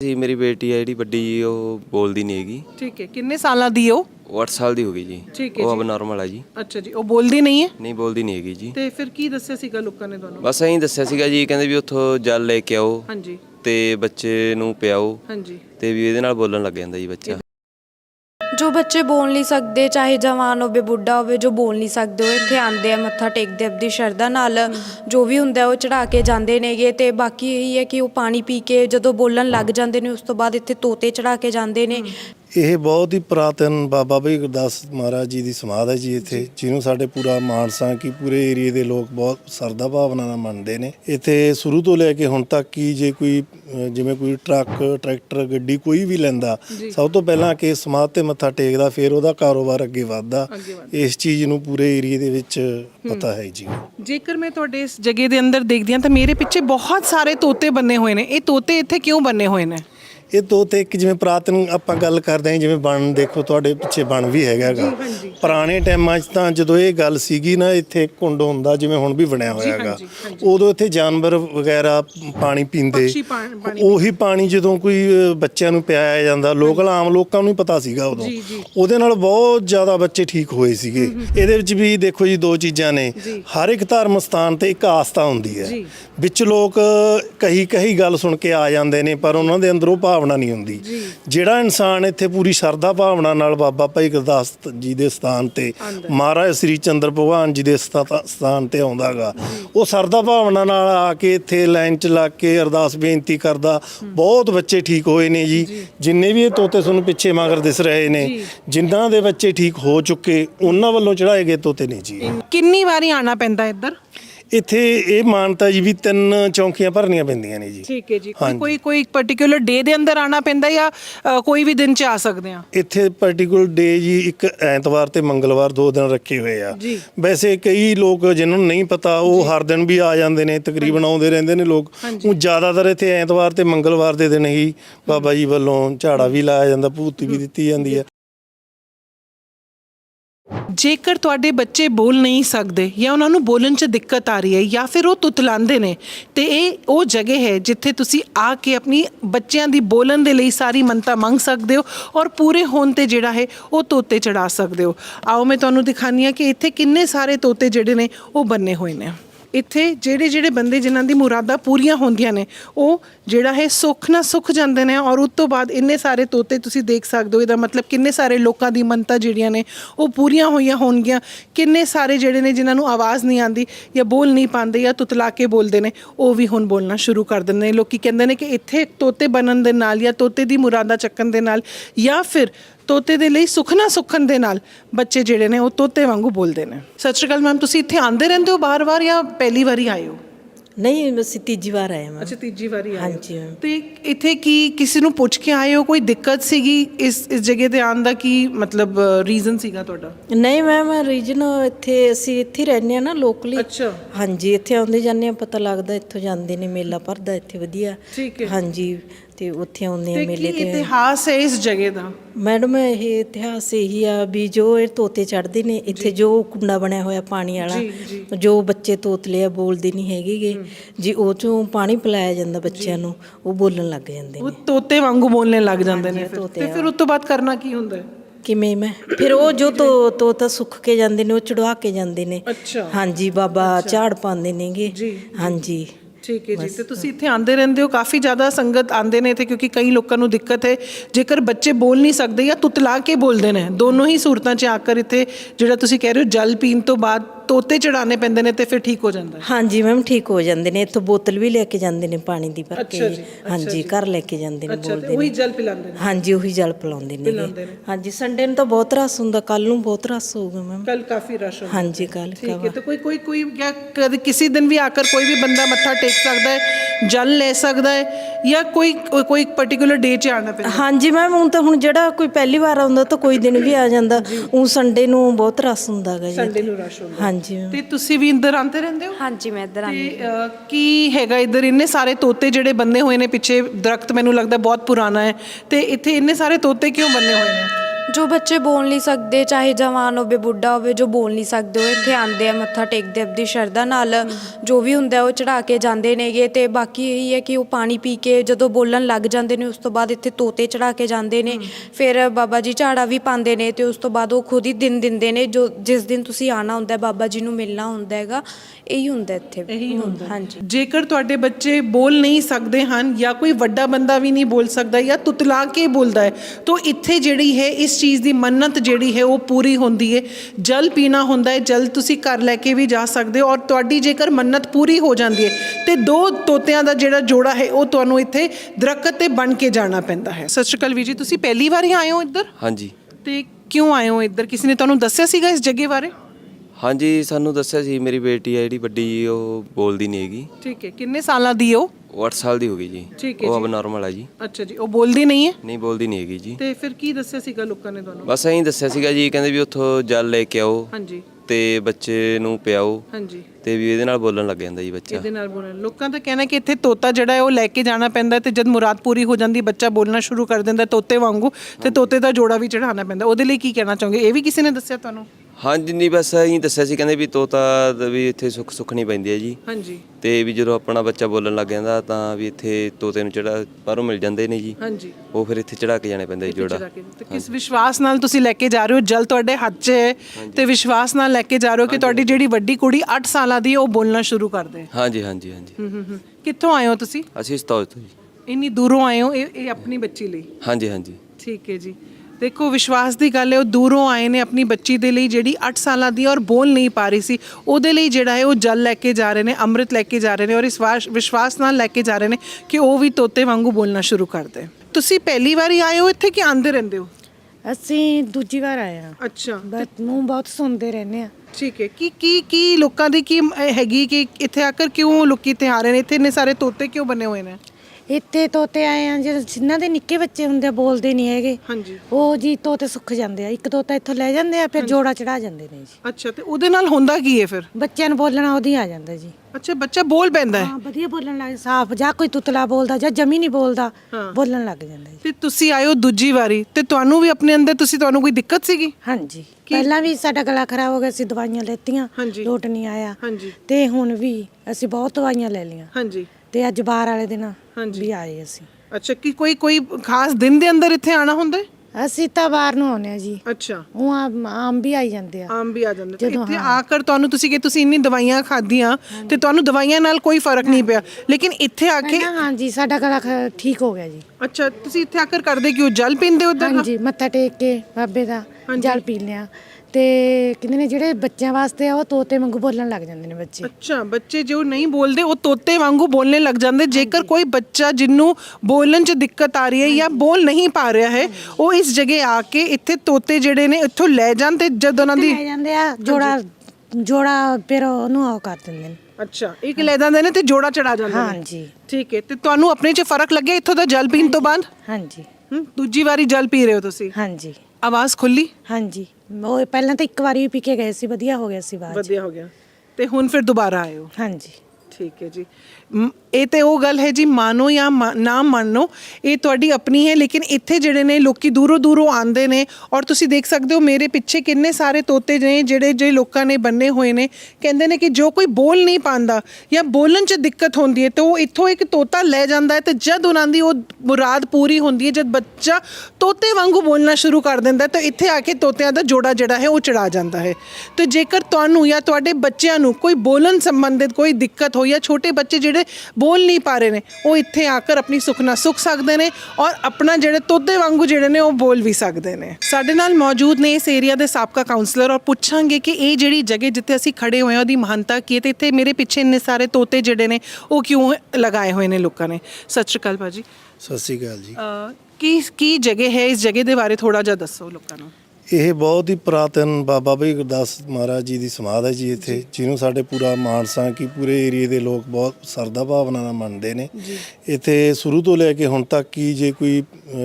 ਜੀ ਮੇਰੀ ਬੇਟੀ ਹੈ ਜਿਹੜੀ ਵੱਡੀ ਜੀ ਉਹ ਬੋਲਦੀ ਨਹੀਂ ਹੈਗੀ। ਠੀਕ ਹੈ ਕਿੰਨੇ ਸਾਲਾਂ ਦੀ ਉਹ? ਉਹ 8 ਸਾਲ ਦੀ ਹੋ ਗਈ ਜੀ। ਠੀਕ ਹੈ ਉਹ। ਅਬ ਨਾਰਮਲ ਹੈ ਜੀ। ਅੱਛਾ ਜੀ ਉਹ ਬੋਲਦੀ ਨਹੀਂ ਹੈ? ਨਹੀਂ ਬੋਲਦੀ ਨਹੀਂ ਹੈਗੀ ਜੀ। ਤੇ ਫਿਰ ਕੀ ਦੱਸਿਆ ਸੀਗਾ ਲੋਕਾਂ ਨੇ ਤੁਹਾਨੂੰ? ਬਸ ਐਂ ਦੱਸਿਆ ਸੀਗਾ ਜੀ ਕਹਿੰਦੇ ਵੀ ਉੱਥੋਂ ਜਲ ਲੈ ਕੇ ਆਓ ਹਾਂਜੀ। ਤੇ ਬੱਚੇ ਨੂੰ ਪਿਆਓ ਹਾਂਜੀ। ਤੇ ਵੀ ਇਹਦੇ ਨਾਲ ਬੋਲਣ ਲੱਗ ਜਾਂਦਾ ਜੀ ਬੱਚਾ। ਜੋ ਬੱਚੇ ਬੋਲ ਨਹੀਂ ਸਕਦੇ, ਚਾਹੇ ਜਵਾਨ ਹੋਵੇ, ਬੁੱਢਾ ਹੋਵੇ, ਜੋ ਬੋਲ ਨਹੀਂ ਸਕਦੇ, ਉਹ ਇੱਥੇ ਆਉਂਦੇ ਆ ਮੱਥਾ ਟੇਕਦੇ ਆਪਦੀ ਸ਼ਰਧਾ ਨਾਲ। ਜੋ ਵੀ ਹੁੰਦਾ ਉਹ ਚੜਾ ਕੇ ਜਾਂਦੇ ਨੇਗੇ ਤੇ ਬਾਕੀ ਇਹੀ ਹੈ ਕਿ ਉਹ ਪਾਣੀ ਪੀ ਕੇ ਜਦੋਂ ਬੋਲਣ ਲੱਗ ਜਾਂਦੇ ਨੇ, ਉਸ ਤੋਂ ਬਾਅਦ ਇੱਥੇ ਤੋਤੇ ਚੜਾ ਕੇ ਜਾਂਦੇ ਨੇ। ਇਹ ਬਹੁਤ ਹੀ ਪ੍ਰਾਤਨ ਬਾਬਾ ਭਾਈ ਗੁਰਦਾਸ ਮਹਾਰਾਜ ਜੀ ਦੀ ਸਮਾਧ ਹੈ ਜੀ ਇੱਥੇ ਜਿਹਨੂੰ ਸਾਡੇ ਪੂਰਾ ਮਾਨਸਾ ਕੀ ਪੂਰੇ ਏਰੀਏ ਦੇ ਲੋਕ ਬਹੁਤ ਸਰਦਾ ਭਾਵਨਾ ਨਾਲ ਮੰਨਦੇ ਨੇ। ਇੱਥੇ ਸ਼ੁਰੂ ਤੋਂ ਲੈ ਕੇ ਹੁਣ ਤੱਕ ਕੀ ਜੇ ਕੋਈ ਜਿਵੇਂ ਕੋਈ ਟਰੱਕ ਟਰੈਕਟਰ ਗੱਡੀ ਕੋਈ ਵੀ ਲੈਂਦਾ ਸਭ ਤੋਂ ਪਹਿਲਾਂ ਕਿ ਸਮਾਧ ਤੇ ਮੱਥਾ ਟੇਕਦਾ ਫਿਰ ਉਹਦਾ ਕਾਰੋਬਾਰ ਅੱਗੇ ਵਧਦਾ। ਇਸ ਚੀਜ਼ ਨੂੰ ਪੂਰੇ ਏਰੀਏ ਦੇ ਵਿੱਚ ਪਤਾ ਹੈ ਜੀ। ਜੇਕਰ ਮੈਂ ਤੁਹਾਡੇ ਇਸ ਜਗ੍ਹਾ ਦੇ ਅੰਦਰ ਦੇਖਦੀ ਹਾਂ ਤਾਂ ਮੇਰੇ ਪਿੱਛੇ ਬਹੁਤ ਸਾਰੇ ਤੋਤੇ ਬੰਨੇ ਹੋਏ ਨੇ। ਇਹ ਤੋਤੇ ਇੱਥੇ ਕਿਉਂ ਬੰਨੇ ਹੋਏ ਨੇ? ਇਹ ਤੋਤੇ ਇੱਕ ਜਿਵੇਂ ਪ੍ਰਾਤਨ ਆਪਾਂ ਗੱਲ ਕਰਦੇ ਹਾਂ ਜਿਵੇਂ ਬਣ ਦੇਖੋ ਤੁਹਾਡੇ ਪਿੱਛੇ ਬਣ ਵੀ ਹੈਗਾਗਾ ਪੁਰਾਣੇ ਟਾਈਮਾਂ 'ਚ ਤਾਂ ਜਦੋਂ ਇਹ ਗੱਲ ਸੀਗੀ ਨਾ ਇੱਥੇ ਕੁੰਡ ਹੁੰਦਾ ਜਿਵੇਂ ਹੁਣ ਵੀ ਬਣਿਆ ਹੋਇਆਗਾ। ਉਦੋਂ ਇੱਥੇ ਜਾਨਵਰ ਵਗੈਰਾ ਪਾਣੀ ਪੀਂਦੇ। ਉਹੀ ਪਾਣੀ ਜਦੋਂ ਕੋਈ ਬੱਚਿਆਂ ਨੂੰ ਪਿਆਇਆ ਜਾਂਦਾ ਲੋਕ ਆਮ ਲੋਕਾਂ ਨੂੰ ਹੀ ਪਤਾ ਸੀਗਾ ਉਦੋਂ। ਉਹਦੇ ਨਾਲ ਬਹੁਤ ਜ਼ਿਆਦਾ ਬੱਚੇ ਠੀਕ ਹੋਏ ਸੀਗੇ। ਇਹਦੇ ਵਿੱਚ ਵੀ ਦੇਖੋ ਜੀ ਦੋ ਚੀਜ਼ਾਂ ਨੇ। ਹਰ ਇੱਕ ਧਰਮ ਸਥਾਨ ਤੇ ਇੱਕ ਆਸਥਾ ਹੁੰਦੀ ਹੈ। ਵਿੱਚ ਲੋਕ ਕਹੀ ਕਹੀ ਗੱਲ ਸੁਣ ਕੇ ਆ ਜਾਂਦੇ ਨੇ ਪਰ ਉਹਨਾਂ ਦੇ ਅੰਦਰ ਭਾਵਨਾ ਨਹੀਂ ਹੁੰਦੀ। ਜਿਹੜਾ ਇਨਸਾਨ ਇੱਥੇ ਪੂਰੀ ਸ਼ਰਧਾ ਭਾਵਨਾ ਨਾਲ ਬਾਬਾ ਭਾਈ ਗੁਰਦਾਸ ਜੀ ਦੇ ਸਥਾਨ ਤੇ ਮਹਾਰਾਜ ਸ੍ਰੀ ਚੰਦਰ ਭਗਵਾਨ ਜੀ ਦੇ ਸਥਾ- ਸਥਾਨ ਤੇ ਆਉਂਦਾਗਾ ਉਹ ਸ਼ਰਧਾ ਭਾਵਨਾ ਨਾਲ ਆ ਕੇ ਇੱਥੇ ਲਾਈਨ ਚ ਲੱਗ ਕੇ ਅਰਦਾਸ ਬੇਨਤੀ ਕਰਦਾ। ਬਹੁਤ ਬੱਚੇ ਠੀਕ ਹੋਏ ਨੇ ਜੀ। ਜਿੰਨੇ ਵੀ ਇਹ ਤੋਤੇ ਤੁਹਾਨੂੰ ਪਿੱਛੇ ਮਗਰ ਦਿਸ ਰਹੇ ਨੇ ਜਿਨ੍ਹਾਂ ਦੇ ਬੱਚੇ ਠੀਕ ਹੋ ਚੁੱਕੇ ਉਹਨਾਂ ਵੱਲੋਂ ਚੜਾਏ ਗਏ ਤੋਤੇ ਨੇ ਜੀ। ਕਿੰਨੀ ਵਾਰੀ ਆਣਾ ਪੈਂਦਾ ਇੱਧਰ? ਇੱਥੇ ਇਹ ਮਾਨਤਾ ਜੀ ਵੀ ਤਿੰਨ ਚੌਂਕੀਆਂ ਭਰਨੀਆਂ ਪੈਂਦੀਆਂ ਨੇ ਜੀ। ਠੀਕ ਹੈ ਜੀ। ਕੋਈ ਕੋਈ ਕੋਈ ਪਾਰਟਿਕੂਲਰ ਡੇ ਦੇ ਅੰਦਰ ਆਣਾ ਪੈਂਦਾ ਜਾਂ ਅ, ਕੋਈ ਵੀ ਦਿਨ ਚ ਆ ਸਕਦੇ ਆ ਇੱਥੇ ਪਾਰਟਿਕੂਲਰ ਡੇ ਜੀ ਇੱਕ ਐਤਵਾਰ ਤੇ ਮੰਗਲਵਾਰ ਦੋ ਦਿਨ ਰੱਖੇ ਹੋਏ ਆ। ਜੀ। ਵੈਸੇ ਕਈ ਲੋਕ ਜਿਨ੍ਹਾਂ ਨੂੰ ਨਹੀਂ ਪਤਾ ਉਹ ਹਰ ਦਿਨ ਵੀ ਆ ਜਾਂਦੇ ਨੇ ਤਕਰੀਬਨ ਆਉਂਦੇ ਰਹਿੰਦੇ ਨੇ ਲੋਕ। ਉਹ ਜ਼ਿਆਦਾਤਰ ਇੱਥੇ ਐਤਵਾਰ ਤੇ ਮੰਗਲਵਾਰ ਦੇ ਦਿਨ ਹੀ ਬਾਬਾ ਜੀ ਵੱਲੋਂ ਝਾੜਾ ਵੀ ਲਾਇਆ ਜਾਂਦਾ ਭੂਤੀ ਵੀ ਦਿੱਤੀ ਜਾਂਦੀ ਹੈ। ਜੇਕਰ ਤੁਹਾਡੇ ਬੱਚੇ ਬੋਲ ਨਹੀਂ ਸਕਦੇ ਜਾਂ ਉਹਨਾਂ ਨੂੰ ਬੋਲਣ 'ਚ ਦਿੱਕਤ ਆ ਰਹੀ ਹੈ ਜਾਂ ਫਿਰ ਉਹ ਤੁਤਲਾਉਂਦੇ ਨੇ, ਤੇ ਇਹ ਉਹ ਜਗ੍ਹਾ ਹੈ ਜਿੱਥੇ ਤੁਸੀਂ ਆ ਕੇ ਆਪਣੀ ਬੱਚਿਆਂ ਦੀ ਬੋਲਣ ਦੇ ਲਈ ਸਾਰੀ ਮੰਨਤਾ ਮੰਗ ਸਕਦੇ ਹੋ ਔਰ ਪੂਰੇ ਹੋਣ ਤੇ ਜਿਹੜਾ ਹੈ ਉਹ ਤੋਤੇ ਚੜਾ ਸਕਦੇ ਹੋ। ਆਓ ਮੈਂ ਤੁਹਾਨੂੰ ਦਿਖਾਨੀ ਆ ਕਿ ਇੱਥੇ ਕਿੰਨੇ ਸਾਰੇ ਤੋਤੇ ਜਿਹੜੇ ਨੇ ਉਹ ਬੰਨੇ ਹੋਏ ਨੇ। ਇੱਥੇ ਜਿਹੜੇ ਜਿਹੜੇ ਬੰਦੇ ਜਿਨ੍ਹਾਂ ਦੀ ਮੁਰਾਦਾਂ ਪੂਰੀਆਂ ਹੁੰਦੀਆਂ ਨੇ, ਉਹ ਜਿਹੜਾ ਹੈ ਸੁੱਖ ਨਾਲ ਸੁੱਖ ਜਾਂਦੇ ਨੇ ਔਰ ਉਸ ਤੋਂ ਬਾਅਦ ਇੰਨੇ ਸਾਰੇ ਤੋਤੇ ਤੁਸੀਂ ਦੇਖ ਸਕਦੇ ਹੋ, ਇਹਦਾ ਮਤਲਬ ਕਿੰਨੇ ਸਾਰੇ ਲੋਕਾਂ ਦੀ ਮੰਨਤਾਂ ਜਿਹੜੀਆਂ ਨੇ, ਉਹ ਪੂਰੀਆਂ ਹੋਈਆਂ ਹੋਣਗੀਆਂ। ਕਿੰਨੇ ਸਾਰੇ ਜਿਹੜੇ ਨੇ ਜਿਨ੍ਹਾਂ ਨੂੰ ਆਵਾਜ਼ ਨਹੀਂ ਆਉਂਦੀ ਜਾਂ ਬੋਲ ਨਹੀਂ ਪਾਉਂਦੇ ਜਾਂ ਤੁਤਲਾ ਕੇ ਬੋਲਦੇ ਨੇ, ਉਹ ਵੀ ਹੁਣ ਬੋਲਣਾ ਸ਼ੁਰੂ ਕਰ ਦਿੰਦੇ ਨੇ। ਲੋਕੀ ਕਹਿੰਦੇ ਨੇ ਕਿ ਇੱਥੇ ਤੋਤੇ ਬਣਨ ਦੇ ਨਾਲ ਜਾਂ ਤੋਤੇ ਦੀ ਮੁਰਾਦਾਂ ਚੱਕਣ ਦੇ ਨਾਲ ਜਾਂ ਫਿਰ ਤੋਤੇ ਦੇ ਲਈ ਸੁਖਣਾ ਸੁਖਣ ਦੇ ਨਾਲ ਬੱਚੇ ਜਿਹੜੇ ਨੇ ਉਹ ਤੋਤੇ ਵਾਂਗੂ ਬੋਲਦੇ ਨੇ। ਸਤਿ ਸ਼੍ਰੀ ਅਕਾਲ ਮੈਮ ਤੁਸੀਂ ਇੱਥੇ ਆਉਂਦੇ ਰਹਿੰਦੇ ਹੋ ਬਾਰ-ਬਾਰ ਜਾਂ ਪਹਿਲੀ ਵਾਰੀ ਆਏ ਹੋ? ਨਹੀਂ ਅਸੀਂ ਤੀਜੀ ਵਾਰ ਆਏ ਹਾਂ ਅੱਛਾ ਤੀਜੀ ਵਾਰੀ ਆਏ। ਹਾਂਜੀ ਮੈਮ। ਤੇ ਇੱਥੇ ਕੀ ਕਿਸੇ ਨੂੰ ਪੁੱਛ ਕੇ ਆਏ ਹੋ? ਕੋਈ ਦਿੱਕਤ ਸੀਗੀ ਇਸ ਇਸ ਜਗ੍ਹਾ ਤੇ ਆਉਣ ਦਾ ਕੀ ਮਤਲਬ ਰੀਜ਼ਨ ਸੀਗਾ ਤੁਹਾਡਾ? ਨਹੀਂ ਮੈਮ ਰੀਜਨ ਇੱਥੇ ਅਸੀਂ ਇੱਥੇ ਰਹਿੰਦੇ ਆ ਨਾ ਲੋਕਲੀ ਅੱਛਾ। ਹਾਂਜੀ ਇੱਥੇ ਆਉਂਦੇ ਜਾਂਦੇ ਆ ਪਤਾ ਲੱਗਦਾ ਇੱਥੋਂ ਜਾਂਦੇ ਨੇ ਮੇਲਾ ਭਰਦਾ ਇੱਥੇ ਵਧੀਆ। ਠੀਕ ਹੈ। ਹਾਂਜੀ ਤੇ ਉੱਥੇ ਆਉਂਦੇ ਆ ਤੇ ਕੀ ਮੇਲੇ ਤੇ। ਇਤਿਹਾਸ ਹੈ ਇਸ ਜਗ੍ਹਾ ਦਾ? ਮੈਡਮ ਇਹ ਇਤਿਹਾਸ ਇਹੀ ਆ ਵੀ ਜੋ ਇਹ ਤੋਤੇ ਚੜਦੇ ਨੇ ਇੱਥੇ ਜੋ ਕੁੰਡਾ ਬਣਿਆ ਹੋਇਆ ਪਾਣੀ ਵਾਲਾ ਜੋ ਬੱਚੇ ਤੋਤਲੇ ਆ ਬੋਲਦੇ ਨਹੀਂ ਹੈਗੇਗੇ ਜੀ ਉਹ ਚੋਂ ਪਾਣੀ ਪਿਲਾਇਆ ਜਾਂਦਾ ਬੱਚਿਆਂ ਨੂੰ ਉਹ ਬੋਲਣ ਲੱਗ ਜਾਂਦੇ ਉਹ ਨੇ। ਤੋਤੇ ਵਾਂਗੂ ਬੋਲਣੇ ਲੱਗ ਜਾਂਦੇ ਨੇ ਫਿਰ। ਤੋਤੇ ਤੇ ਫਿਰ ਉਸ ਤੋਂ ਬਾਅਦ ਕਰਨਾ ਕੀ ਹੁੰਦਾ? ਹੈ ਕਿਵੇਂ ਮੈਂ? ਫਿਰ ਉਹ ਜੋ ਤੋ ਤੋਤਾ ਸੁੱਕ ਕੇ ਜਾਂਦੇ ਨੇ ਉਹ ਚੜਵਾ ਕੇ ਜਾਂਦੇ ਨੇ। ਅੱਛਾ। ਹਾਂਜੀ ਬਾਬਾ ਝਾੜ ਪਾਉਂਦੇ ਨੇਗੇ। ਜੀ। ਹਾਂਜੀ। ਠੀਕ ਹੈ ਜੀ ਤੇ ਤੁਸੀਂ ਇੱਥੇ ਆਂਦੇ ਰਹਿੰਦੇ ਹੋ ਕਾਫੀ ਜ਼ਿਆਦਾ ਸੰਗਤ ਆਂਦੇ ਨੇ ਇੱਥੇ ਕਿਉਂਕਿ ਕਈ ਲੋਕਾਂ ਨੂੰ ਦਿੱਕਤ ਹੈ। ਜੇਕਰ ਬੱਚੇ ਬੋਲ ਨਹੀਂ ਸਕਦੇ ਜਾਂ ਤੁਤਲਾ ਕੇ ਬੋਲਦੇ ਨੇ ਦੋਨੋਂ ਹੀ ਸੂਰਤਾਂ 'ਚ ਆ ਕੇ ਇੱਥੇ ਜਿਹੜਾ ਤੁਸੀਂ ਕਹਿ ਰਹੇ ਹੋ ਜਲ ਪੀਣ ਤੋਂ ਬਾਅਦ ਤੋਤੇ ਚੜਾਣੇ ਪੈਂਦੇ ਨੇ ਤੇ ਫਿਰ ਠੀਕ ਹੋ ਜਾਂਦਾ ਹੈ। ਹਾਂਜੀ ਮੈਮ ਠੀਕ ਹੋ ਜਾਂਦੇ ਨੇ ਇੱਥੋਂ ਬੋਤਲ ਵੀ ਲੈ ਕੇ ਜਾਂਦੇ ਨੇ ਪਾਣੀ ਦੀ ਭਰ ਅੱਛਾ ਕੇ ਜੀ, ਅੱਛਾ ਹਾਂਜੀ ਘਰ ਲੈ ਕੇ ਜਾਂਦੇ ਨੇ ਅੱਛਾ ਤੇ ਬੋਲਦੇ ਉਹੀ ਨੇ। ਜਲ ਪਿਲਾਉਂਦੇ ਨੇ? ਹਾਂਜੀ ਉਹੀ ਜਲ ਪਿਲਾਉਂਦੇ ਪਿਲਾਉਂਦੇ ਨੇ। ਹਾਂਜੀ ਸੰਡੇ ਨੂੰ ਤਾਂ ਬਹੁਤ ਰਸ ਹੁੰਦਾ ਕੱਲ ਨੂੰ ਬਹੁਤ ਰਸ ਹੋਊਗਾ ਮੈਮ। ਕੱਲ ਕਾਫੀ ਰਸ਼ ਹੁੰਦਾ। ਹਾਂਜੀ ਕੱਲ ਠੀਕ ਹੈ ਤੇ ਕੋਈ ਕੋਈ ਕੋਈ ਜਾਂ ਕਦੇ ਕਿਸੇ ਦਿਨ ਵੀ ਆकर ਕੋਈ ਵੀ ਬੰਦਾ ਮੱਥਾ ਟੇਕ ਸਕਦਾ ਹੈ ਜਲ ਲੈ ਸਕਦਾ ਹੈ ਜਾਂ ਕੋਈ ਕੋਈ- ਪਾਰਟਿਕੂਲਰ ਡੇ 'ਚ ਆਣਾ ਪੈਂਦਾ ਹਾਂਜੀ ਮੈਮ ਹੁਣ ਤਾਂ ਹੁਣ ਜਿਹੜਾ ਕੋਈ ਪਹਿਲੀ ਵਾਰ ਆਉਂਦਾ ਤਾਂ ਕੋਈ ਦਿਨ ਵੀ ਆ ਜਾਂਦਾ। ਉਹ ਸੰਡੇ ਨੂੰ ਬਹੁਤ ਰਸ ਹੁੰਦਾਗਾ ਜੀ ਸੰਡੇ ਨੂੰ ਰਸ਼ ਹੁੰਦਾ। ਹਾਂਜੀ ਤੇ ਤੁਸੀਂ ਵੀ ਇੰਦਰ ਆਂਦੇ ਰਹਿੰਦੇ ਹੋ? ਹਾਂਜੀ ਮੈਂ ਇੱਧਰ ਆਉਂਦੀ ਤੇ ਅ, ਕੀ ਹੈਗਾ ਇੱਧਰ? ਇੰਨੇ ਸਾਰੇ ਤੋਤੇ ਜਿਹੜੇ ਬੰਨੇ ਹੋਏ ਨੇ ਪਿੱਛੇ ਦਰਖਤ ਮੈਨੂੰ ਲੱਗਦਾ ਬਹੁਤ ਪੁਰਾਣਾ ਹੈ। ਤੇ ਇੱਥੇ ਇੰਨੇ ਸਾਰੇ ਤੋਤੇ ਕਿਉਂ ਬੰਨੇ ਹੋਏ ਨੇ? ਜੋ ਬੱਚੇ ਬੋਲ ਨਹੀਂ ਸਕਦੇ ਚਾਹੇ ਜਵਾਨ ਹੋਵੇ ਬੁੱਢਾ ਹੋਵੇ ਜੋ ਬੋਲ ਨਹੀਂ ਸਕਦੇ ਉਹ ਇੱਥੇ ਆਉਂਦੇ ਆ ਮੱਥਾ ਟੇਕਦੇ ਆਪਦੀ ਸ਼ਰਧਾ ਨਾਲ। ਜੋ ਵੀ ਹੁੰਦਾ ਉਹ ਚੜਾ ਕੇ ਜਾਂਦੇ ਨੇਗੇ ਤੇ ਬਾਕੀ ਇਹੀ ਹੈ ਕਿ ਉਹ ਪਾਣੀ ਪੀ ਕੇ ਜਦੋਂ ਬੋਲਣ ਲੱਗ ਜਾਂਦੇ ਨੇ ਉਸ ਤੋਂ ਬਾਅਦ ਇੱਥੇ ਤੋਤੇ ਚੜਾ ਕੇ ਜਾਂਦੇ ਨੇ। ਫਿਰ ਬਾਬਾ ਜੀ ਝਾੜਾ ਵੀ ਪਾਉਂਦੇ ਨੇ ਤੇ ਉਸ ਤੋਂ ਬਾਅਦ ਉਹ ਖੁਦ ਹੀ ਦਿਨ ਦਿੰਦੇ ਨੇ ਜੋ ਜਿਸ ਦਿਨ ਤੁਸੀਂ ਆਣਾ ਹੁੰਦਾ ਬਾਬਾ ਜੀ ਨੂੰ ਮਿਲਣਾ ਹੁੰਦਾ ਹੈਗਾ ਇਹੀ ਹੁੰਦਾ ਇੱਥੇ। ਇਹੀ ਹੁੰਦਾ। ਹਾਂਜੀ। ਜੇਕਰ ਤੁਹਾਡੇ ਬੱਚੇ ਬੋਲ ਨਹੀਂ ਸਕਦੇ ਹਨ ਜਾਂ ਕੋਈ ਵੱਡਾ ਬੰਦਾ ਵੀ ਨਹੀਂ ਬੋਲ ਸਕਦਾ ਜਾਂ ਤੁਤਲਾ ਕੇ ਬੋਲਦਾ ਹੈ ਤਾਂ ਇੱਥੇ ਜਿਹੜੀ ਹੈ ਇਸ ਚੀਜ਼ ਦੀ ਮੰਨਤ ਜਿਹੜੀ ਹੈ ਉਹ ਪੂਰੀ ਹੁੰਦੀ ਹੈ। ਜਲ ਪੀਣਾ ਹੁੰਦਾ ਹੈ ਜਲ ਤੁਸੀਂ ਘਰ ਲੈ ਕੇ ਵੀ ਜਾ ਸਕਦੇ ਹੋ ਔਰ ਤੁਹਾਡੀ ਜੇਕਰ ਮੰਨਤ ਪੂਰੀ ਹੋ ਜਾਂਦੀ ਹੈ ਤੇ ਦੋ ਤੋਤਿਆਂ ਦਾ ਜਿਹੜਾ ਜੋੜਾ ਹੈ ਉਹ ਤੁਹਾਨੂੰ ਇੱਥੇ ਦਰਖਤ ਤੇ ਬਣ ਕੇ ਜਾਣਾ ਪੈਂਦਾ ਹੈ। ਸਤਿ ਸ਼੍ਰੀ ਅਕਾਲ ਵੀਰ ਜੀ ਤੁਸੀਂ ਪਹਿਲੀ ਵਾਰ ਹੀ ਆਏ ਹੋ ਇੱਧਰ? ਹਾਂਜੀ। ਤੇ ਕਿਉਂ ਆਏ ਹੋ ਇੱਧਰ? ਕਿਸੇ ਨੇ ਤੁਹਾਨੂੰ ਦੱਸਿਆ ਸੀਗਾ ਇਸ ਜਗ੍ਹਾ ਬਾਰੇ? ਹਾਂਜੀ ਸਾਨੂੰ ਦੱਸਿਆ ਸੀ ਮੇਰੀ ਬੇਟੀ ਆ ਜਿਹੜੀ ਵੱਡੀ ਜੀ ਉਹ ਬੋਲਦੀ ਨਹੀਂ ਹੈਗੀ। ਠੀਕ ਹੈ ਕਿੰਨੇ ਸਾਲਾਂ ਦੀ ਉਹ? 8 ਸਾਲ ਦੀ ਹੋ ਗਈ ਜੀ। ਠੀਕ ਹੈ ਉਹ ਜੀ। ਅਬ ਨਾਰਮਲ ਆ ਜੀ। ਅੱਛਾ ਜੀ ਉਹ ਬੋਲਦੀ ਨਹੀਂ ਹੈ? ਨਹੀਂ ਬੋਲਦੀ ਨਹੀਂ ਹੈਗੀ ਜੀ। ਤੇ ਫਿਰ ਕੀ ਦੱਸਿਆ ਸੀਗਾ ਲੋਕਾਂ ਨੇ ਤੁਹਾਨੂੰ? ਬਸ ਐਂ ਦੱਸਿਆ ਸੀਗਾ ਜੀ ਕਹਿੰਦੇ ਵੀ ਉੱਥੋਂ ਜਲ ਲੈ ਕੇ ਆਓ। ਹਾਂਜੀ। ਤੇ ਬੱਚੇ ਨੂੰ ਪਿਆਓ। ਹਾਂਜੀ। ਤੇ ਵੀ ਇਹਦੇ ਨਾਲ ਬੋਲਣ ਲੱਗ ਜਾਂਦਾ ਜੀ ਬੱਚਾ। ਇਹਦੇ ਨਾਲ ਬੋਲਣ ਲੋਕਾਂ ਦਾ ਕਹਿਣਾ ਕਿ ਇੱਥੇ ਤੋਤਾ ਜਿਹੜਾ ਹੈ ਉਹ ਲੈ ਕੇ ਜਾਣਾ ਪੈਂਦਾ ਤੇ ਜਦ ਮੁਰਾਦ ਪੂਰੀ ਹੋ ਜਾਂਦੀ ਬੱਚਾ ਬੋਲਣਾ ਸ਼ੁਰੂ ਕਰ ਦਿੰਦਾ ਤੋਤੇ ਵਾਂਗੂ ਤੇ ਤੋਤੇ ਦਾ ਜੋੜਾ ਵੀ ਚੜਾਉਣਾ ਪੈਂਦਾ। ਉਹਦੇ ਲਈ ਕੀ ਕਹਿਣਾ ਚਾਹੋਗੇ? ਇਹ ਵੀ ਕਿਸੇ ਨੇ ਦੱਸਿਆ ਤੁਹਾਨੂੰ? ਹਾਂਜੀ ਨਹੀਂ ਬਸ ਐਂ ਦੱਸਿਆ ਸੀ ਕਹਿੰਦੇ ਵੀ ਤੋਤਾ ਦਾ ਵੀ ਇੱਥੇ ਸੁੱਖ ਸੁੱਖ ਨਹੀਂ ਪੈਂਦੀ ਹੈ ਜੀ। ਹਾਂਜੀ। ਤੇ ਵੀ ਜਦੋਂ ਆਪਣਾ ਬੱਚਾ ਬੋਲਣ ਲੱਗ ਜਾਂਦਾ ਤਾਂ ਵੀ ਇੱਥੇ ਤੋਤੇ ਨੂੰ ਚੜਾ ਬਾਹਰੋਂ ਮਿਲ ਜਾਂਦੇ ਨੇ ਜੀ। ਹਾਂਜੀ। ਉਹ ਫਿਰ ਇੱਥੇ ਚੜਾ ਕੇ ਜਾਣੇ ਪੈਂਦਾ ਜੋੜਾ। ਤੇ ਕਿਸ ਵਿਸ਼ਵਾਸ ਨਾਲ ਤੁਸੀਂ ਲੈ ਕੇ ਜਾ ਰਹੇ ਹੋ? ਜਲ ਤੁਹਾਡੇ ਹੱਥ 'ਚ ਹੈ। ਤੇ ਵਿਸ਼ਵਾਸ ਨਾਲ ਲੈ ਕੇ ਜਾ ਰਹੇ ਹੋ ਕਿ ਤੁਹਾਡੀ ਜਿਹੜੀ ਵੱਡੀ ਕੁੜੀ 8 ਸਾਲਾਂ ਦੀ ਹੈ, ਉਹ ਬੋਲਣਾ ਸ਼ੁਰੂ ਕਰ ਦੇ। ਹਾਂਜੀ ਹਾਂਜੀ ਹਾਂਜੀ। ਹੂੰ ਹੂੰ ਹੂੰ। ਕਿੱਥੋਂ ਆਏ ਹੋ ਤੁਸੀਂ? ਅਸੀਂ ਸਤੌਜ ਤੋਂ ਜੀ। ਇੰਨੀ ਦੂਰੋਂ ਆਏ ਹੋ ਇਹ ਇਹ ਆਪਣੀ ਬੱਚੀ ਲਈ। ਹਾਂਜੀ ਹਾਂਜੀ। ਠੀਕ ਹੈ ਜੀ। ਦੇਖੋ ਵਿਸ਼ਵਾਸ ਦੀ ਗੱਲ ਹੈ ਉਹ ਦੂਰੋਂ ਆਏ ਨੇ ਆਪਣੀ ਬੱਚੀ ਦੇ ਲਈ ਜਿਹੜੀ 8 ਸਾਲਾਂ ਦੀ ਹੈ ਔਰ ਬੋਲ ਨਹੀਂ ਪਾ ਰਹੀ ਸੀ। ਉਹਦੇ ਲਈ ਜਿਹੜਾ ਹੈ ਉਹ ਜਲ ਲੈ ਕੇ ਜਾ ਰਹੇ ਨੇ ਅੰਮ੍ਰਿਤ ਲੈ ਕੇ ਜਾ ਰਹੇ ਨੇ ਔਰ ਇਸ ਵਾਸ਼- ਵਿਸ਼ਵਾਸ ਨਾਲ ਲੈ ਕੇ ਜਾ ਰਹੇ ਨੇ ਕਿ ਉਹ ਵੀ ਤੋਤੇ ਵਾਂਗੂ ਬੋਲਣਾ ਸ਼ੁਰੂ ਕਰ ਦੇ। ਤੁਸੀਂ ਪਹਿਲੀ ਵਾਰੀ ਆਏ ਹੋ ਇੱਥੇ ਕਿ ਆਂਦੇ ਰਹਿੰਦੇ ਹੋ? ਅਸੀਂ ਦੂਜੀ ਵਾਰ ਆਏ ਆ ਅੱਛਾ। ਬਟ ਨੂੰ ਬਹੁਤ ਸੁਣਦੇ ਰਹਿੰਦੇ ਆ ਠੀਕ ਹੈ। ਕੀ ਕੀ ਕੀ ਲੋਕਾਂ ਦੀ ਕੀ ਅਹ, ਹੈਗੀ ਕਿ ਇੱਥੇ ਆਕਰ ਕਿਉਂ ਲੋਕੀ ਇੱਥੇ ਆ ਰਹੇ ਨੇ? ਇੱਥੇ ਇੰਨੇ ਸਾਰੇ ਤੋਤੇ ਕਿਉਂ ਬਣੇ ਹੋਏ ਨੇ? ਇੱਥੇ ਤੋਤੇ ਆਏ ਆ ਜਿਹੜੇ ਜਿਨ੍ਹਾਂ ਦੇ ਨਿੱਕੇ ਬੱਚੇ ਹੁੰਦੇ ਆ ਬੋਲਦੇ ਨਹੀਂ ਹੈਗੇ। ਹਾਂਜੀ। ਉਹ ਜੀ ਤੋਤੇ ਸੁੱਕ ਜਾਂਦੇ ਆ। ਇੱਕ ਤੋਤਾ ਇੱਥੋਂ ਲੈ ਜਾਂਦੇ ਆ ਫਿਰ ਜੋੜਾ ਚੜਾ ਜਾਂਦੇ ਨੇ ਜੀ। ਅੱਛਾ ਤੇ ਉਹਦੇ ਨਾਲ ਹੁੰਦਾ ਕੀ ਹੈ ਫਿਰ? ਬੱਚਿਆਂ ਨੂੰ ਬੋਲਣਾ ਉਹਦੀ ਆ ਜਾਂਦਾ ਜੀ। ਅੱਛਾ ਬੱਚਾ ਬੋਲ ਪੈਂਦਾ ਹੈ ਹਾਂ ਵਧੀਆ ਬੋਲਣ ਲੱਗ ਸਾਫ਼ ਜਾਂ ਕੋਈ ਤੁਤਲਾ ਬੋਲਦਾ ਜਾਂ ਜਮੀ ਨਹੀਂ ਬੋਲਦਾ ਹਾਂ। ਬੋਲਣ ਲੱਗ ਜਾਂਦਾ ਜੀ। ਤੇ ਤੁਸੀਂ ਹੋ ਦੂਜੀ ਵਾਰੀ ਤੇ ਤੁਹਾਨੂੰ ਵੀ ਆਪਣੇ ਅੰਦਰ ਤੁਸੀਂ ਤੁਹਾਨੂੰ ਕੋਈ ਦਿੱਕਤ ਸੀਗੀ? ਹਾਂਜੀ। ਪਹਿਲਾਂ ਵੀ ਸਾਡਾ ਗਲਾ ਖਰਾਬ ਹੋ ਗਿਆ ਸੀ ਦਵਾਈਆਂ ਲੈਤੀਆਂ ਹਾਂਜੀ। ਲੋਟ ਨਹੀਂ ਆਇਆ। ਹਾਂਜੀ। ਤੇ ਹੁਣ ਵੀ ਅਸੀਂ ਬਹੁਤ ਦਵਾਈਆਂ ਲੈ ਲਈਆਂ। ਹਾਂਜੀ। ਤੇ ਅੱਜ ਬਾਹਰ ਵਾਲੇ ਦਿਨ ਹਾਂਜੀ। ਵੀ ਆਏ ਅਸੀਂ। ਅੱਛਾ ਕੀ ਕੋਈ ਕੋਈ ਖਾਸ ਦਿਨ ਦੇ ਅੰਦਰ ਇੱਥੇ ਆਣਾ ਹੁੰਦਾ ਹੈ? ਅਸੀਂ ਤਾਂ ਬਾਹਰ ਨੂੰ ਆਉਂਦੇ ਆ ਜੀ। ਅੱਛਾ। ਉਹ ਆਮ ਆਮ ਵੀ ਆਈ ਜਾਂਦੇ ਆ। ਆਮ ਵੀ ਆ ਜਾਂਦਾ। ਤੇ ਜਦੋਂ ਇੱਥੇ ਆ ਕਰ ਤੁਹਾਨੂੰ ਤੁਸੀਂ ਕਿ ਤੁਸੀਂ ਇੰਨੀ ਦਵਾਈਆਂ ਖਾਧੀਆਂ ਤੇ ਤੁਹਾਨੂੰ ਦਵਾਈਆਂ ਨਾਲ ਕੋਈ ਫ਼ਰਕ ਨਹੀਂ ਪਿਆ। ਲੇਕਿਨ ਇੱਥੇ ਆ ਕੇ ਕਹਿੰਦਾ ਹਾਂਜੀ ਸਾਡਾ ਗਲਾ ਖ- ਠੀਕ ਹੋ ਗਿਆ ਜੀ। ਅੱਛਾ ਤੁਸੀਂ ਇੱਥੇ ਆ ਕਰ ਕਰਦੇ ਕਿਉਂ? ਜਲ ਪੀਂਦੇ ਹੋ ਉਧਰ? ਹਾਂਜੀ ਮੱਥਾ ਟੇਕ ਕੇ ਬਾਬੇ ਦਾ ਜਲ ਪੀ ਲਿਆ। ਤੇ ਕਹਿੰਦੇ ਨੇ ਜਿਹੜੇ ਬੱਚਿਆਂ ਵਾਸਤੇ ਆ ਉਹ ਤੋਤੇ ਵਾਂਗੂ ਬੋਲਣ ਲੱਗ ਜਾਂਦੇ ਨੇ ਬੱਚੇ। ਅੱਛਾ ਬੱਚੇ ਜੋ ਨਹੀਂ ਬੋਲਦੇ ਉਹ ਤੋਤੇ ਵਾਂਗੂ ਬੋਲਣੇ ਲੱਗ ਜਾਂਦੇ। ਜੇਕਰ ਕੋਈ ਬੱਚਾ ਜਿੰਨੂੰ ਬੋਲਣ 'ਚ ਦਿੱਕਤ ਆ ਰਹੀ ਹੈ ਜਾਂ ਬੋਲ ਨਹੀਂ ਪਾ ਰਿਹਾ ਹੈ ਉਹ ਇਸ ਜਗ੍ਹਾ ਆ ਕੇ ਇੱਥੇ ਤੋਤੇ ਜਿਹੜੇ ਨੇ ਇੱਥੋਂ ਲੈ ਜਾਣ ਤੇ ਜਦ ਉਹਨਾਂ ਦੀ ਲੈ ਜਾਂਦੇ ਆ ਜੋੜਾ ਜੋੜਾ ਫਿਰ ਉਹਨੂੰ ਆਉ ਕਰ ਦਿੰਦੇ ਨੇ। ਅੱਛਾ ਇੱਕ ਲੈ ਜਾਂਦੇ ਨੇ ਤੇ ਜੋੜਾ ਚੜਾ ਜਾਂਦੇ ਨੇ। ਹਾਂਜੀ। ਠੀਕ ਹੈ ਤੇ ਤੁਹਾਨੂੰ ਆਪਣੇ 'ਚ ਫ਼ਰਕ ਲੱਗਿਆ ਇੱਥੋਂ ਦਾ ਜਲ ਪੀਣ ਤੋਂ ਬਾਅਦ? ਹਾਂਜੀ। ਹੂੰ, ਦੂਜੀ ਵਾਰੀ ਜਲ ਪੀ ਰਹੇ ਹੋ ਤੁਸੀਂ? ਹਾਂਜੀ। ਆਵਾਜ਼ ਖੁੱਲੀ ਹਾਂਜੀ। ਉਹ ਪਹਿਲਾਂ ਤਾਂ ਇੱਕ ਵਾਰੀ ਪੀ ਕੇ ਗਏ ਸੀ ਵਧੀਆ ਹੋ ਗਿਆ ਸੀ ਬਾਅਦ 'ਚ। ਵਧੀਆ ਹੋ ਗਿਆ। ਤੇ ਹੁਣ ਫਿਰ ਦੁਬਾਰਾ ਆਏ ਹੋ ਹਾਂਜੀ। ਠੀਕ ਹੈ ਜੀ। ਮ- ਇਹ ਤੇ ਉਹ ਗੱਲ ਹੈ ਜੀ, ਮਾਨੋ ਜਾਂ ਮਾ- ਨਾ ਮੰਨੋ, ਇਹ ਤੁਹਾਡੀ ਆਪਣੀ ਹੈ, ਲੇਕਿਨ ਇੱਥੇ ਜਿਹੜੇ ਨੇ ਲੋਕੀ ਦੂਰੋਂ ਦੂਰੋਂ ਆਉਂਦੇ ਨੇ ਔਰ ਤੁਸੀਂ ਦੇਖ ਸਕਦੇ ਹੋ ਮੇਰੇ ਪਿੱਛੇ ਕਿੰਨੇ ਸਾਰੇ ਤੋਤੇ ਨੇ, ਜਿਹੜੇ ਜੇ ਲੋਕਾਂ ਨੇ ਬੰਨੇ ਹੋਏ ਨੇ, ਕਹਿੰਦੇ ਨੇ ਕਿ ਜੋ ਕੋਈ ਬੋਲ ਨਹੀਂ ਪਾਉਂਦਾ ਜਾਂ ਬੋਲਣ 'ਚ ਦਿੱਕਤ ਹੁੰਦੀ ਹੈ, ਤੇ ਉਹ ਇੱਥੋਂ ਇੱਕ ਤੋਤਾ ਲੈ ਜਾਂਦਾ ਹੈ ਤੇ ਜਦ ਉਹਨਾਂ ਦੀ ਉਹ ਮੁਰਾਦ ਪੂਰੀ ਹੁੰਦੀ ਹੈ, ਜਦ ਬੱਚਾ ਤੋਤੇ ਵਾਂਗੂ ਬੋਲਣਾ ਸ਼ੁਰੂ ਕਰ ਦਿੰਦਾ ਹੈ, ਤਾਂ ਇੱਥੇ ਆ ਕੇ ਤੋਤਿਆਂ ਦਾ ਜੋੜਾ ਜਿਹੜਾ ਹੈ, ਉਹ ਚੜਾ ਜਾਂਦਾ ਹੈ। ਤੇ ਜੇਕਰ ਤੁਹਾਨੂੰ ਜਾਂ ਤੁਹਾਡੇ ਬੱਚਿਆਂ ਨੂੰ ਕੋਈ ਬੋਲਣ ਸੰਬੰਧਿਤ ਕੋਈ ਦਿੱਕਤ ਹੋ ਜਾਂ ਛੋਟੇ ਬੱਚੇ ਜਿਹੜੇ ਬੋਲ ਨਹੀਂ ਪਾ ਰਹੇ ਨੇ ਉਹ ਇੱਥੇ ਆ ਕੇ ਆਪਣੀ ਸੁਖਨਾ ਸੁਖ ਸਕਦੇ ਨੇ ਔਰ ਆਪਣਾ ਜਿਹੜੇ ਤੋਤੇ ਵਾਂਗੂ ਜਿਹੜੇ ਨੇ ਉਹ ਬੋਲ ਵੀ ਸਕਦੇ ਨੇ। ਸਾਡੇ ਨਾਲ ਮੌਜੂਦ ਨੇ ਇਸ ਏਰੀਆ ਦੇ ਸਾਬਕਾ ਕਾਉਂਸਲਰ ਔਰ ਪੁੱਛਾਂਗੇ ਕਿ ਇਹ ਜਿਹੜੀ ਜਗ੍ਹਾ ਜਿੱਥੇ ਅਸੀਂ ਖੜੇ ਹੋਏ ਹਾਂ ਉਹਦੀ ਮਹਾਨਤਾ ਕੀ ਹੈ ਤੇ ਇੱਥੇ ਮੇਰੇ ਪਿੱਛੇ ਇੰਨੇ ਸਾਰੇ ਤੋਤੇ ਜਿਹੜੇ ਨੇ ਉਹ ਕਿਉਂ ਲਗਾਏ ਹੋਏ ਨੇ ਲੋਕਾਂ ਨੇ? ਸਤਿ ਸ਼੍ਰੀ ਅਕਾਲ ਭਾਜੀ। ਸਤਿ ਸ਼੍ਰੀ ਅਕਾਲ ਜੀ। ਕੀ ਕੀ ਜਗ੍ਹਾ ਹੈ ਇਸ ਜਗ੍ਹਾ ਦੇ ਬਾਰੇ ਥੋੜਾ ਜਿਹਾ ਦੱਸੋ ਲੋਕਾਂ ਨੂੰ। ਇਹ ਬਹੁਤ ਹੀ ਪ੍ਰਾਤਨ ਬਾਬਾ ਭਾਈ ਗੁਰਦਾਸ ਮਹਾਰਾਜ ਜੀ ਦੀ ਸਮਾਧ ਹੈ ਜੀ ਇੱਥੇ ਜਿਹਨੂੰ ਸਾਡੇ ਪੂਰਾ ਮਾਨਸਾ ਕੀ ਪੂਰੇ ਏਰੀਏ ਦੇ ਲੋਕ ਬਹੁਤ ਸਰਦਾ ਭਾਵਨਾ ਨਾਲ ਮੰਨਦੇ ਨੇ। ਇੱਥੇ ਸ਼ੁਰੂ ਤੋਂ ਲੈ ਕੇ ਹੁਣ ਤੱਕ ਕੀ ਜੇ ਕੋਈ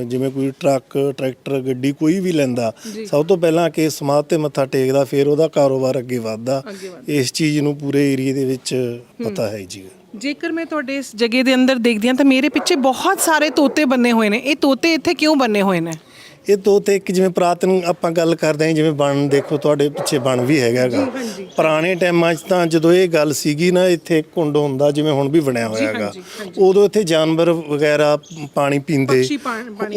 ਜਿਵੇਂ ਕੋਈ ਟਰੱਕ ਟਰੈਕਟਰ ਗੱਡੀ ਕੋਈ ਵੀ ਲੈਂਦਾ ਸਭ ਤੋਂ ਪਹਿਲਾਂ ਕਿ ਸਮਾਧ ਤੇ ਮੱਥਾ ਟੇਕਦਾ ਫਿਰ ਉਹਦਾ ਕਾਰੋਬਾਰ ਅੱਗੇ ਵਧਦਾ। ਇਸ ਚੀਜ਼ ਨੂੰ ਪੂਰੇ ਏਰੀਏ ਦੇ ਵਿੱਚ ਪਤਾ ਹੈ ਜੀ। ਜੇਕਰ ਮੈਂ ਤੁਹਾਡੇ ਇਸ ਜਗ੍ਹਾ ਦੇ ਅੰਦਰ ਦੇਖਦੀ ਹਾਂ ਤਾਂ ਮੇਰੇ ਪਿੱਛੇ ਬਹੁਤ ਸਾਰੇ ਤੋਤੇ ਬੰਨੇ ਹੋਏ ਨੇ। ਇਹ ਤੋਤੇ ਇੱਥੇ ਕਿਉਂ ਬੰਨੇ ਹੋਏ ਨੇ? ਇਹ ਤੋਤੇ ਇੱਕ ਜਿਵੇਂ ਪ੍ਰਾਤਨ ਆਪਾਂ ਗੱਲ ਕਰਦੇ ਹਾਂ ਜਿਵੇਂ ਬਣ ਦੇਖੋ ਤੁਹਾਡੇ ਪਿੱਛੇ ਬਣ ਵੀ ਹੈਗਾਗਾ ਪੁਰਾਣੇ ਟਾਈਮਾਂ 'ਚ ਤਾਂ ਜਦੋਂ ਇਹ ਗੱਲ ਸੀਗੀ ਨਾ ਇੱਥੇ ਕੁੰਡ ਹੁੰਦਾ ਜਿਵੇਂ ਹੁਣ ਵੀ ਬਣਿਆ ਹੋਇਆਗਾ। ਉਦੋਂ ਇੱਥੇ ਜਾਨਵਰ ਵਗੈਰਾ ਪਾਣੀ ਪੀਂਦੇ।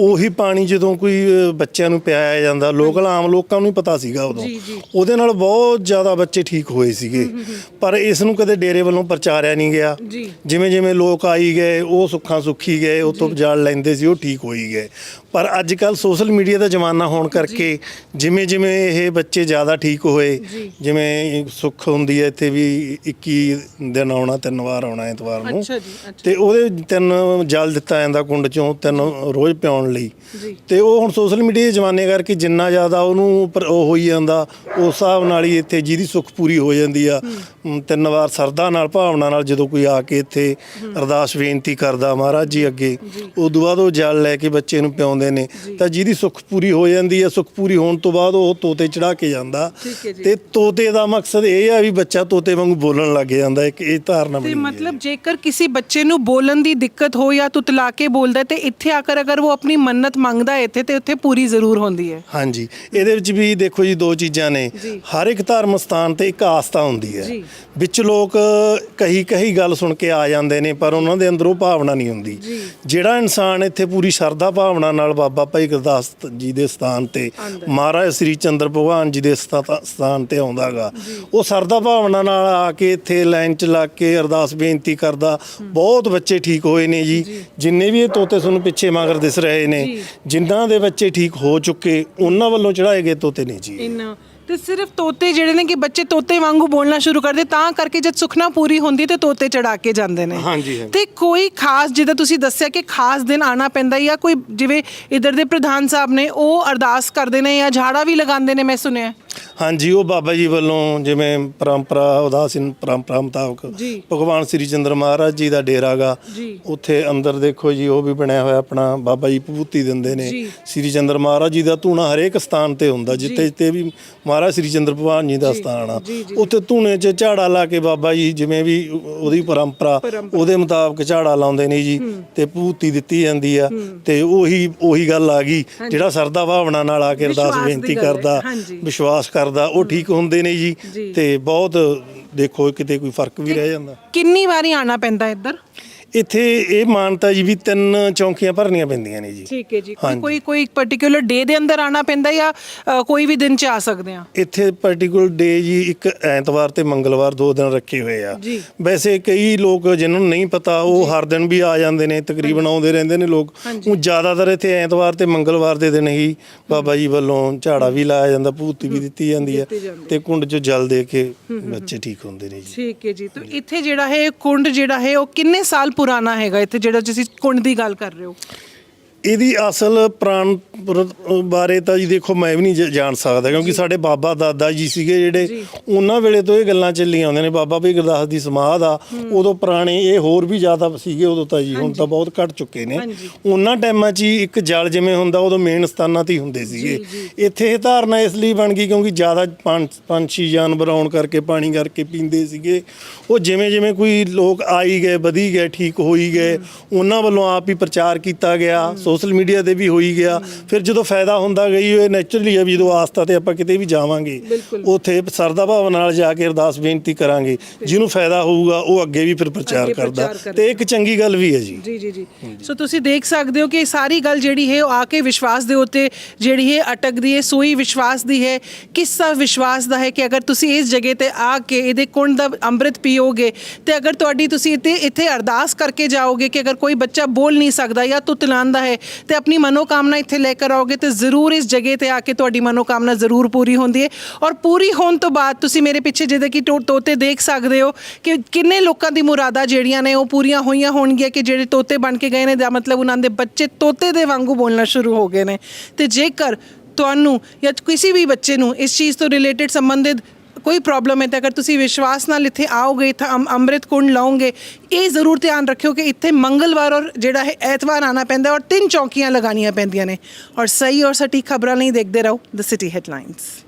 ਉਹੀ ਪਾਣੀ ਜਦੋਂ ਕੋਈ ਬੱਚਿਆਂ ਨੂੰ ਪਿਆਇਆ ਜਾਂਦਾ ਲੋਕਲ ਆਮ ਲੋਕਾਂ ਨੂੰ ਹੀ ਪਤਾ ਸੀਗਾ ਉਦੋਂ। ਉਹਦੇ ਨਾਲ ਬਹੁਤ ਜ਼ਿਆਦਾ ਬੱਚੇ ਠੀਕ ਹੋਏ ਸੀਗੇ। ਪਰ ਇਸ ਨੂੰ ਕਦੇ ਡੇਰੇ ਵੱਲੋਂ ਪ੍ਰਚਾਰਿਆ ਨਹੀਂ ਗਿਆ। ਜਿਵੇਂ ਜਿਵੇਂ ਲੋਕ ਆਈ ਗਏ ਉਹ ਸੁੱਖਾਂ ਸੁੱਖੀ ਗਏ ਉਹ ਤੋਂ ਜਲ ਲੈਂਦੇ ਸੀ ਉਹ ਠੀਕ ਹੋਈ ਗਏ। ਪਰ ਅੱਜ ਕੱਲ ਸੋਸ਼ਲ ਮੀਡੀਆ ਦਾ ਜ਼ਮਾਨਾ ਹੋਣ ਕਰਕੇ ਜਿਵੇਂ ਜਿਵੇਂ ਇਹ ਬੱਚੇ ਜ਼ਿਆਦਾ ਠੀਕ ਹੋਏ ਜਿਵੇਂ ਸੁੱਖ ਹੁੰਦੀ ਹੈ ਇੱਥੇ ਵੀ 21 ਦਿਨ ਆਉਣਾ ਤਿੰਨ ਵਾਰ ਆਉਣਾ ਐਤਵਾਰ ਨੂੰ। ਅੱਛਾ ਜੀ। ਤੇ ਉਹਦੇ ਤਿੰਨ ਜਲ ਦਿੱਤਾ ਜਾਂਦਾ ਕੁੰਡ ਚੋਂ ਤਿੰਨ ਰੋਜ਼ ਪਿਆਉਣ ਲਈ। ਤੇ ਉਹ ਹੁਣ ਸੋਸ਼ਲ ਮੀਡੀਆ ਦੇ ਜ਼ਮਾਨੇ ਕਰਕੇ ਜਿੰਨਾ ਜ਼ਿਆਦਾ ਉਹਨੂੰ ਉਹ ਹੋਈ ਜਾਂਦਾ ਉਸ ਹਿਸਾਬ ਨਾਲ ਹੀ ਇੱਥੇ ਜਿਹਦੀ ਸੁੱਖ ਪੂਰੀ ਹੋ ਜਾਂਦੀ ਆ ਤਿੰਨ ਵਾਰ ਸਰਦਾ ਨਾਲ ਭਾਵਨਾ ਨਾਲ ਜਦੋਂ ਕੋਈ ਆ ਕੇ ਇੱਥੇ ਅਰਦਾਸ ਬੇਨਤੀ ਕਰਦਾ ਮਹਾਰਾਜ ਜੀ ਅੱਗੇ ਉਦੋਂ ਬਾਅਦ ਉਹ ਜਲ ਲੈ ਕੇ ਬੱਚੇ ਨੂੰ ਪਿਆਉਂਦੇ ਨੇ ਤਾਂ ਜਿਹਦੀ ਸੁੱਖ ਪੂਰੀ ਹੋ ਜਾਂਦੀ ਆ ਸੁੱਖ ਪੂਰੀ ਹੋਣ ਤੋਂ ਬਾਅਦ ਉਹ ਤੋਤੇ ਚੜਾ ਕੇ ਜਾਂਦਾ। ਤੇ ਤੋਤੇ ਦਾ ਮਕਸਦ ਇਹ ਆ ਵੀ ਬੱਚਾ ਤੋਤੇ ਵਾਂਗੂ ਬੋਲਣ ਲੱਗ ਜਾਂਦਾ ਇੱਕ ਇਹ ਧਾਰਨਾ ਬਣੀ ਤੇ ਹੈ। ਮਤਲਬ ਜੇਕਰ ਕਿਸੇ ਬੱਚੇ ਨੂੰ ਬੋਲਣ ਦੀ ਦਿੱਕਤ ਹੋ ਜਾਂ ਤੁਤਲਾ ਕੇ ਬੋਲਦਾ ਹੈ ਤੇ ਇੱਥੇ ਆਕਰ ਅਗਰ ਉਹ ਆਪਣੀ ਮੰਨਤ ਮੰਗਦਾ ਹੈ ਇੱਥੇ ਤੇ ਉੱਥੇ ਪੂਰੀ ਜ਼ਰੂਰ ਹੁੰਦੀ ਹੈ। ਹਾਂਜੀ। ਇਹਦੇ ਵਿੱਚ ਵੀ ਦੇਖੋ ਜੀ ਦੋ ਚੀਜ਼ਾਂ ਨੇ। ਹਰ ਇੱਕ ਧਰਮ ਸਥਾਨ ਤੇ ਇੱਕ ਆਸਥਾ ਹੁੰਦੀ ਹੈ। ਵਿੱਚ ਲੋਕ ਕਹੀ ਕਹੀ ਗੱਲ ਸੁਣ ਕੇ ਆ ਜਾਂਦੇ ਨੇ ਪਰ ਉਹਨਾਂ ਦੇ ਅੰਦਰ ਉਹ ਭਾਵਨਾ ਨਹੀਂ ਹੁੰਦੀ। ਜਿਹੜਾ ਇਨਸਾਨ ਇੱਥੇ ਪੂਰੀ ਸ਼ਰਧਾ ਭਾਵਨਾ ਨਾਲ ਬਾਬਾ ਭਾਈ ਗੁਰਦਾਸ ਜੀ ਦੇ ਸਥਾਨ ਤੇ ਮਹਾਰਾਜ ਸ੍ਰੀ ਚੰਦਰ ਭਗਵਾਨ ਜੀ ਦੇ ਸਥਾ- ਸਥਾਨ ਤੇ ਆਉਂਦਾਗਾ। ਉਹ ਸ਼ਰਧਾ ਭਾਵਨਾ ਨਾਲ ਆ ਕੇ ਇੱਥੇ ਲਾਈਨ ਚ ਲੱਗ ਕੇ ਅਰਦਾਸ ਬੇਨਤੀ ਕਰਦਾ। ਬਹੁਤ ਬੱਚੇ ਠੀਕ ਹੋਏ ਨੇ ਜੀ। ਜਿੰਨੇ ਵੀ ਇਹ ਤੋਤੇ ਤੁਹਾਨੂੰ ਪਿੱਛੇ ਮਗਰ ਦਿਸ ਰਹੇ ਨੇ ਜਿਨ੍ਹਾਂ ਦੇ ਬੱਚੇ ਠੀਕ ਹੋ ਚੁੱਕੇ ਉਹਨਾਂ ਵੱਲੋਂ ਚੜਾਏ ਗਏ ਤੋਤੇ ਨੇ ਜੀ। ਤੇ ਸਿਰਫ ਤੋਤੇ ਜਿਹੜੇ ਨੇ ਕਿ ਬੱਚੇ ਤੋਤੇ ਵਾਂਗੂ ਬੋਲਣਾ ਸ਼ੁਰੂ ਕਰਦੇ ਤਾਂ ਕਰਕੇ ਜਦ ਸੁਖਨਾ ਪੂਰੀ ਹੁੰਦੀ ਤੇ ਤੋਤੇ ਚੜਾ ਕੇ ਜਾਂਦੇ ਨੇ ਹਾਂਜੀ, ਹਾਂਜੀ। ਤੇ ਕੋਈ ਖਾਸ ਜਿੱਦਾਂ ਤੁਸੀਂ ਦੱਸਿਆ ਕਿ ਖਾਸ ਦਿਨ ਆਣਾ ਪੈਂਦਾ ਜਾਂ ਕੋਈ ਜਿਵੇਂ ਇਧਰ ਦੇ ਪ੍ਰਧਾਨ ਸਾਹਿਬ ਨੇ ਉਹ ਅਰਦਾਸ ਕਰਦੇ ਨੇ ਜਾਂ ਝਾੜਾ ਵੀ ਲਗਾਉਂਦੇ ਨੇ ਮੈਂ ਸੁਣਿਆ ਹਾਂਜੀ ਉਹ ਬਾਬਾ ਜੀ ਵੱਲੋਂ ਜਿਵੇਂ ਪਰੰਪਰਾ ਉਦਾਸੀਨ ਪਰੰਪਰਾ ਮੁਤਾਬਕ ਜੀ। ਭਗਵਾਨ ਸ੍ਰੀ ਚੰਦਰ ਮਹਾਰਾਜ ਜੀ ਦਾ ਡੇਰਾ ਗਾ ਜੀ। ਉੱਥੇ ਅੰਦਰ ਦੇਖੋ ਜੀ ਉਹ ਵੀ ਬਣਿਆ ਹੋਇਆ ਆਪਣਾ ਬਾਬਾ ਜੀ ਭੂਤੀ ਦਿੰਦੇ ਨੇ। ਜੀ। ਸ੍ਰੀ ਚੰਦਰ ਮਹਾਰਾਜ ਜੀ ਦਾ ਧੂਣਾ ਹਰੇਕ ਸਥਾਨ ਤੇ ਹੁੰਦਾ ਜਿੱਥੇ ਜਿੱਥੇ ਵੀ ਮਹਾਰਾਜ ਸ੍ਰੀ ਚੰਦਰ ਭਗਵਾਨ ਜੀ ਦਾ ਸਥਾਨ ਆ। ਉੱਥੇ ਧੂਣੇ 'ਚ ਝਾੜਾ ਲਾ ਕੇ ਬਾਬਾ ਜੀ ਜਿਵੇਂ ਵੀ ਉਹਦੀ ਪਰੰਪਰਾ ਉਹਦੇ ਮੁਤਾਬਕ ਝਾੜਾ ਲਾਉਂਦੇ ਨੇ ਜੀ ਤੇ ਭੂਤੀ ਦਿੱਤੀ ਜਾਂਦੀ ਆ। ਤੇ ਉਹੀ ਉਹੀ ਗੱਲ ਆ ਗਈ ਜਿਹੜਾ ਸਰਦਾ ਭਾਵਨਾ ਨਾਲ ਆ ਕੇ ਅਰਦਾਸ ਵਿਸ਼ਵਾਸ ਦੀ ਬੇਨਤੀ ਗੱਲ ਹੈ, ਕਰਦਾ ਹਾਂਜੀ। ਵਿਸ਼ਵਾਸ ਕਰਦਾ ਉਹ ਠੀਕ ਹੁੰਦੇ ਨੇ ਜੀ ਜੀ। ਤੇ ਬਹੁਤ ਦੇਖੋ ਕਿਤੇ ਕੋਈ ਫ਼ਰਕ ਵੀ ਰਹਿ ਜਾਂਦਾ। ਕਿੰਨੀ ਵਾਰੀ ਆਣਾ ਪੈਂਦਾ ਇੱਧਰ? ਇੱਥੇ ਇਹ ਮਾਨਤਾ ਜੀ ਵੀ ਤਿੰਨ ਚੌਂਕੀਆਂ ਭਰਨੀਆਂ ਪੈਂਦੀਆਂ ਨੇ ਜੀ। ਠੀਕ ਹੈ ਜੀ। ਕੋਈ ਹਾਂਜੀ। ਕੋਈ ਕੋਈ ਪਾਰਟਿਕੂਲਰ ਡੇ ਦੇ ਅੰਦਰ ਆਣਾ ਪੈਂਦਾ ਜਾਂ ਅ, ਕੋਈ ਵੀ ਦਿਨ ਚ ਆ ਸਕਦੇ ਆ? ਇੱਥੇ ਪਾਰਟਿਕੂਲਰ ਡੇ ਜੀ ਇੱਕ ਐਤਵਾਰ ਤੇ ਮੰਗਲਵਾਰ ਦੋ ਦਿਨ ਰੱਖੇ ਹੋਏ ਆ। ਜੀ। ਵੈਸੇ ਕਈ ਲੋਕ ਜਿਨ੍ਹਾਂ ਨੂੰ ਨਹੀਂ ਪਤਾ ਉਹ ਹਰ ਦਿਨ ਵੀ ਆ ਜਾਂਦੇ ਨੇ ਤਕਰੀਬਨ ਆਉਂਦੇ ਰਹਿੰਦੇ ਨੇ ਲੋਕ। ਉਹ ਜ਼ਿਆਦਾਤਰ ਇੱਥੇ ਐਤਵਾਰ ਤੇ ਮੰਗਲਵਾਰ ਦੇ ਦਿਨ ਹੀ ਬਾਬਾ ਜੀ ਵੱਲੋਂ ਝਾੜਾ ਵੀ ਲਾਇਆ ਜਾਂਦਾ ਭੂਤੀ ਵੀ ਦਿੱਤੀ ਜਾਂਦੀ ਹੈ ਤੇ ਕੁੰਡ 'ਚ ਜਲ ਦੇ ਕੇ ਬੱਚੇ ਠੀਕ ਹੁੰਦੇ ਨੇ ਜੀ। ਠੀਕ ਹੈ ਜੀ। ਤਾਂ ਇੱਥੇ ਜਿਹੜਾ ਹੈ ਕੁੰਡ ਜਿਹੜਾ ਹੈ ਉਹ ਕਿੰਨੇ ਸਾਲ ਪੁਰਾਣਾ ਹੈਗਾ ਇੱਥੇ ਜਿਹੜਾ ਤੁਸੀਂ ਕੁੰਡ ਦੀ ਗੱਲ ਕਰ ਰਹੇ ਹੋ। ਇਹਦੀ ਅਸਲ ਪ੍ਰਾਣ ਪੁਰ- ਬਾਰੇ ਤਾਂ ਜੀ ਦੇਖੋ ਮੈਂ ਵੀ ਨਹੀਂ ਜ- ਜਾਣ ਸਕਦਾ ਕਿਉਂਕਿ ਸਾਡੇ ਬਾਬਾ ਦਾਦਾ ਜੀ ਸੀਗੇ ਜਿਹੜੇ ਉਹਨਾਂ ਵੇਲੇ ਤੋਂ ਇਹ ਗੱਲਾਂ ਚੱਲੀਆਂ ਆਉਂਦੀਆਂ ਨੇ। ਬਾਬਾ ਭਾਈ ਗੁਰਦਾਸ ਦੀ ਸਮਾਧ ਆ ਉਦੋਂ ਪੁਰਾਣੇ ਇਹ ਹੋਰ ਵੀ ਜ਼ਿਆਦਾ ਸੀਗੇ ਉਦੋਂ ਤਾਂ ਜੀ ਹੁਣ ਤਾਂ ਬਹੁਤ ਘਟ ਚੁੱਕੇ ਨੇ। ਉਹਨਾਂ ਟਾਈਮਾਂ 'ਚ ਹੀ ਇੱਕ ਜਲ ਜਿਵੇਂ ਹੁੰਦਾ ਉਦੋਂ ਮੇਨ ਸਥਾਨਾਂ ਤੇ ਹੀ ਹੁੰਦੇ ਸੀਗੇ। ਇੱਥੇ ਇਹ ਧਾਰਨਾ ਇਸ ਲਈ ਬਣ ਗਈ ਕਿਉਂਕਿ ਜ਼ਿਆਦਾ ਪੰਜ ਪੰਛੀ ਜਾਨਵਰ ਆਉਣ ਕਰਕੇ ਪਾਣੀ ਕਰਕੇ ਪੀਂਦੇ ਸੀਗੇ। ਉਹ ਜਿਵੇਂ ਜਿਵੇਂ ਕੋਈ ਲੋਕ ਆਈ ਗਏ ਵਧੀ ਗਏ ਠੀਕ ਹੋਈ ਗਏ ਉਹਨਾਂ ਵੱਲੋਂ ਆਪ ਹੀ ਪ੍ਰਚਾਰ ਕੀਤਾ ਗਿਆ। ਸੋਸ਼ਲ ਮੀਡੀਆ ਤੇ ਵੀ ਹੋਈ ਗਿਆ। ਫਿਰ ਜਦੋਂ ਫਾਇਦਾ ਹੁੰਦਾ ਗਈ ਇਹ ਨੇਚਰਲੀ ਆ ਵੀ ਜਦੋਂ ਆਸਥਾ ਤੇ ਆਪਾਂ ਕਿਤੇ ਵੀ ਜਾਵਾਂਗੇ ਉੱਥੇ ਸਰਦਾ ਭਾਵ ਨਾਲ ਜਾ ਕੇ ਅਰਦਾਸ ਬੇਨਤੀ ਕਰਾਂਗੇ ਜਿਹਨੂੰ ਫਾਇਦਾ ਹੋਊਗਾ ਉਹ ਅੱਗੇ ਵੀ ਫਿਰ ਪ੍ਰਚਾਰ ਕਰਦਾ। ਪ੍ਰਚਾਰ ਕਰਦਾ। ਤੇ ਇੱਕ ਚੰਗੀ ਗੱਲ ਵੀ ਹੈ ਜੀ। ਜੀ ਜੀ ਜੀ। ਸੋ ਤੁਸੀਂ ਦੇਖ ਸਕਦੇ ਹੋ ਕਿ ਇਹ ਸਾਰੀ ਗੱਲ ਜਿਹੜੀ ਹੈ ਉਹ ਆ ਕੇ ਵਿਸ਼ਵਾਸ ਦੇ ਉੱਤੇ ਜਿਹੜੀ ਹੈ ਅਟਕਦੀ ਹੈ ਸੋਈ ਵਿਸ਼ਵਾਸ ਦੀ ਹੈ। ਕਿਸਾ ਵਿਸ਼ਵਾਸ ਦਾ ਹੈ ਕਿ ਅਗਰ ਤੁਸੀਂ ਇਸ ਜਗ੍ਹਾ ਤੇ ਆ ਕੇ ਇਹਦੇ ਕੁੰਡ ਦਾ ਅੰਮ੍ਰਿਤ ਪੀਓਗੇ ਤੇ ਅਗਰ ਤੁਹਾਡੀ ਤੁਸੀਂ ਇੱਥੇ ਇੱਥੇ ਅਰਦਾਸ ਕਰਕੇ ਜਾਓਗੇ ਕਿ ਅਗਰ ਕੋਈ ਬੱਚਾ ਬੋਲ ਨਹੀਂ ਸਕਦਾ ਜਾਂ ਤੁਤਲਾਂਦਾ ਹੈ ਤੇ ਆਪਣੀ ਮਨੋਕਾਮਨਾ ਇੱਥੇ ਲੈ ਕੇ ਆਓਗੇ ਤੇ ਜ਼ਰੂਰ ਇਸ ਜਗ੍ਹਾ ਤੇ ਆ ਕੇ ਤੁਹਾਡੀ ਮਨੋਕਾਮਨਾ ਜ਼ਰੂਰ ਪੂਰੀ ਹੁੰਦੀ ਹੈ। ਔਰ ਪੂਰੀ ਹੋਣ ਤੋਂ ਬਾਅਦ ਤੁਸੀਂ ਮੇਰੇ ਪਿੱਛੇ ਜਿਹਦੇ ਕਿ ਟੋ- ਤੋਤੇ ਦੇਖ ਸਕਦੇ ਹੋ ਕਿ ਕਿੰਨੇ ਲੋਕਾਂ ਦੀ ਮੁਰਾਦਾਂ ਜਿਹੜੀਆਂ ਨੇ ਉਹ ਪੂਰੀਆਂ ਹੋਈਆਂ ਹੋਣਗੀਆਂ ਕਿ ਜਿਹੜੇ ਤੋਤੇ ਬਣ ਕੇ ਗਏ ਨੇ ਦਾ ਮਤਲਬ ਉਹਨਾਂ ਦੇ ਬੱਚੇ ਤੋਤੇ ਦੇ ਵਾਂਗੂ ਬੋਲਣਾ ਸ਼ੁਰੂ ਹੋ ਗਏ ਨੇ। ਤੇ ਜੇਕਰ ਤੁਹਾਨੂੰ ਜਾਂ ਕਿਸੇ ਵੀ ਬੱਚੇ ਨੂੰ ਇਸ ਚੀਜ਼ ਤੋਂ ਰਿਲੇਟਡ ਸੰਬੰਧਿਤ ਕੋਈ ਪ੍ਰੋਬਲਮ ਹੈ ਤਾਂ ਅਗਰ ਤੁਸੀਂ ਵਿਸ਼ਵਾਸ ਨਾਲ ਇੱਥੇ ਆਓਗੇ, ਇੱਥੇ ਅੰਮ- ਅੰਮ੍ਰਿਤ ਕੁੰਡ ਲਾਓਗੇ, ਇਹ ਜ਼ਰੂਰ ਧਿਆਨ ਰੱਖਿਓ ਕਿ ਇੱਥੇ ਮੰਗਲਵਾਰ ਔਰ ਜਿਹੜਾ ਹੈ ਐਤਵਾਰ ਆਣਾ ਪੈਂਦਾ ਔਰ ਤਿੰਨ ਚੌਕੀਆਂ ਲਗਾਉਣੀਆਂ ਪੈਂਦੀਆਂ ਨੇ ਔਰ ਸਹੀ ਔਰ ਸਟੀਕ ਖਬਰਾਂ ਲਈ ਦੇਖਦੇ ਰਹੋ ਦ ਸਿਟੀ ਹੈਡਲਾਈਨਸ